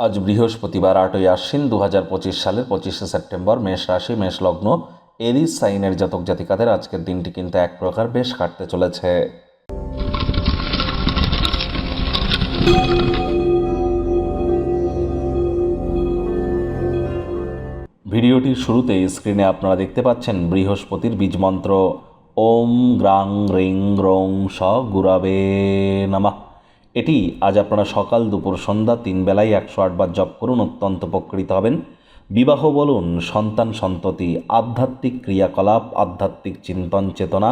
আজ বৃহস্পতিবার, আটই আশ্বিন দু হাজার পঁচিশ সালের পঁচিশে সেপ্টেম্বর, মেষ রাশি, মেষ লগ্ন এরিস সাইনের জাতক জাতিকাদের আজকের দিনটি কিন্তু এক প্রকার বেশ কাটতে চলেছে। ভিডিওটির শুরুতে স্ক্রিনে আপনারা দেখতে পাচ্ছেন বৃহস্পতির বীজমন্ত্র ওম গ্রাং, রিং, রং, স, গুরাবে, নামা। এটি আজ আপনারা সকাল দুপুর সন্ধ্যা তিন বেলায় একশো আটবার জপ করুন, অত্যন্ত উপকৃত হবেন। বিবাহ বলুন, সন্তান সন্ততি, আধ্যাত্মিক ক্রিয়াকলাপ, আধ্যাত্মিক চিন্তন চেতনা,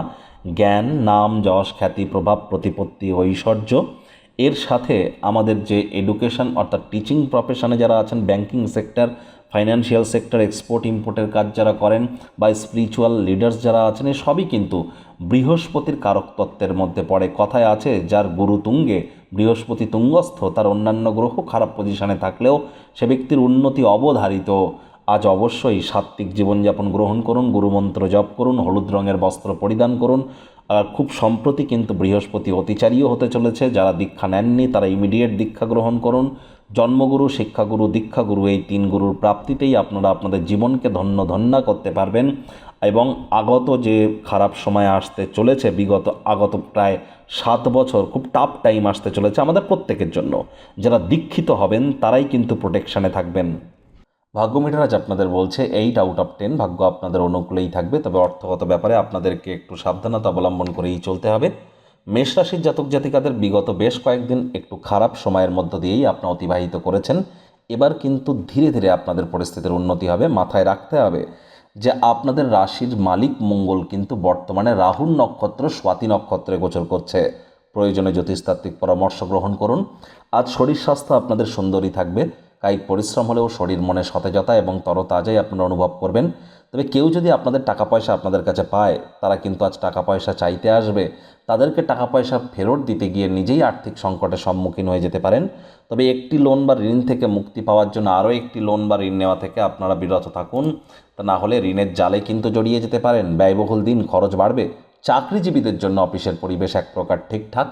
জ্ঞান, নাম, যশ, খ্যাতি, প্রভাব, প্রতিপত্তি, ঐশ্বর্য। এর সাথে আমাদের যে এডুকেশন অর্থাৎ টিচিং প্রফেশনে যারা আছেন, banking sector, financial sector, export, ইম্পোর্টের কাজ যারা করেন বা স্পিরিচুয়াল লিডার্স যারা আছেন সবই কিন্তু বৃহস্পতির কারকতত্ত্বের মধ্যে পড়ে। কথায় আছে, যার গুরু তুঙ্গে বৃহস্পতি তুঙ্গস্থ, তার অন্যান্য গ্রহ খারাপ পজিশনে থাকলেও সে ব্যক্তির উন্নতি অবধারিত। আজ অবশ্যই সাত্ত্বিক জীবনযাপন গ্রহণ করুন, গুরুমন্ত্র জপ করুন, হলুদ রঙের বস্ত্র পরিধান করুন। আর খুব সম্প্রতি কিন্তু বৃহস্পতি অতিচারীও হতে চলেছে, যারা দীক্ষা নেননি তারা ইমিডিয়েট দীক্ষা গ্রহণ করুন। জন্মগুরু, শিক্ষাগুরু, দীক্ষাগুরু এই তিন গুরুর প্রাপ্তিতেই আপনারা আপনাদের জীবনকে ধন্য ধন্যা করতে পারবেন। এবং আগত যে খারাপ সময় আসতে চলেছে, বিগত আগত প্রায় সাত বছর খুব টাফ টাইম আসতে চলেছে আমাদের প্রত্যেকের জন্য। যারা দীক্ষিত হবেন, তারাই কিন্তু প্রোটেকশানে থাকবেন। ভাগ্য মিটার আপনাদের বলছে এইট আউট অফ টেন ভাগ্য আপনাদের অনুকূলেই থাকবে, তবে অর্থগত ব্যাপারে আপনাদেরকে একটু সাবধানতা অবলম্বন করেই চলতে হবে। মেষ রাশির জাতক জাতিকাদের বিগত বেশ কয়েকদিন একটু খারাপ সময়ের মধ্য দিয়েই আপনারা অতিবাহিত করেছেন। এবার কিন্তু ধীরে ধীরে আপনাদের পরিস্থিতির উন্নতি হবে, মাথায় রাখতে হবে। যে আপনাদের রাশির মালিক মঙ্গল কিন্তু বর্তমানে রাহুল নক্ষত্র, স্বাতি নক্ষত্রে গোচর করছে। প্রয়োজনে জ্যোতিষতাত্ত্বিক পরামর্শ গ্রহণ করুন। আজ শরীর স্বাস্থ্য আপনাদের সুন্দরই থাকবে। কায়িক পরিশ্রম হলেও শরীর মনে সতেজতা এবং তরতাজাই আপনারা অনুভব করবেন। তবে কেউ যদি আপনাদের টাকা পয়সা আপনাদের কাছে পায়, তারা কিন্তু আজ টাকা পয়সা চাইতে আসবে। তাদেরকে টাকা পয়সা ফেরত দিতে গিয়ে নিজেই আর্থিক সংকটের সম্মুখীন হয়ে যেতে পারেন। তবে একটি লোন বা ঋণ থেকে মুক্তি পাওয়ার জন্য আরও একটি লোন বা ঋণ নেওয়া থেকে আপনারা বিরত থাকুন। তা না হলে ঋণের জালে কিন্তু জড়িয়ে যেতে পারেন। ব্যয়বহুল দিন, খরচ বাড়বে। চাকরিজীবীদের জন্য অফিসের পরিবেশ এক প্রকার ঠিকঠাক।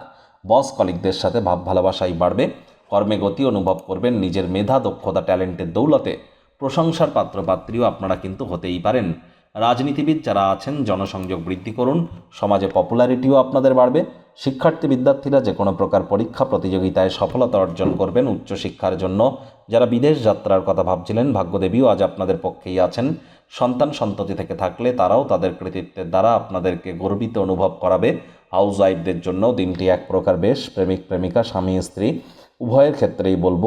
বস কলিকদের সাথে ভাব ভালোবাসাই বাড়বে। কর্মে গতি অনুভব করবেন, নিজের মেধা, দক্ষতা, ট্যালেন্টের দৌলতে। প্রশংসার পাত্রপাত্রীও আপনারা কিন্তু হতেই পারেন। রাজনীতিবিদ যারা আছেন, জনসংযোগ বৃদ্ধি করুন, সমাজে পপুলারিটিও আপনাদের বাড়বে। শিক্ষার্থী বিদ্যার্থীরা যে কোনো প্রকার পরীক্ষা, প্রতিযোগিতায় সফলতা অর্জন করবেন উচ্চশিক্ষার জন্য। যারা বিদেশ যাত্রার কথা ভাবছিলেন, ভাগ্যদেবীও আজ আপনাদের পক্ষেই আছেন। সন্তান সন্ততি থেকে থাকলে তারাও তাদের কৃতিত্বের দ্বারা আপনাদেরকে গর্বিত অনুভব করাবে। হাউস ওয়াইফদের জন্য দিনটি এক প্রকার বেশ প্রেমিক প্রেমিকা, স্বামী, স্ত্রী। উভয়ের ক্ষেত্রেই বলব,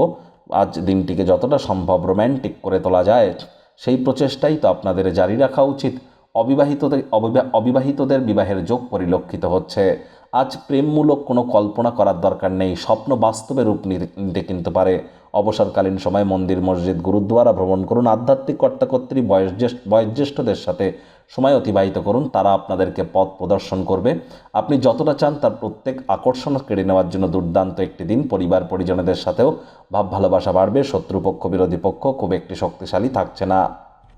আজ দিনটিকে যতটা সম্ভব রোম্যান্টিক করে তোলা যায়, সেই প্রচেষ্টাই তো আপনাদের জারি রাখা উচিত। অবিবাহিতদের অবিবাহিতদের বিবাহের যোগ পরিলক্ষিত হচ্ছে। আজ প্রেমমূলক কোনো কল্পনা করার দরকার নেই, স্বপ্ন বাস্তবে রূপ নিতে নিতে কিন্তু পারে। অবসরকালীন সময় মন্দির, মসজিদ গুরুদ্বারা ভ্রমণ করুন। আধ্যাত্মিক কর্তাকর্ত্রী বয়োজ্যেষ্ঠ, বয়োজ্যেষ্ঠদের সাথে সময় অতিবাহিত করুন। তারা আপনাদেরকে পথ প্রদর্শন করবে। আপনি যতটা চান তার প্রত্যেক আকর্ষণ কেড়ে নেওয়ার জন্য দুর্দান্ত একটি দিন। পরিবার, পরিজনদের সাথেও ভাব ভালোবাসা বাড়বে। শত্রুপক্ষ, বিরোধী পক্ষ খুব একটি শক্তিশালী থাকছে না।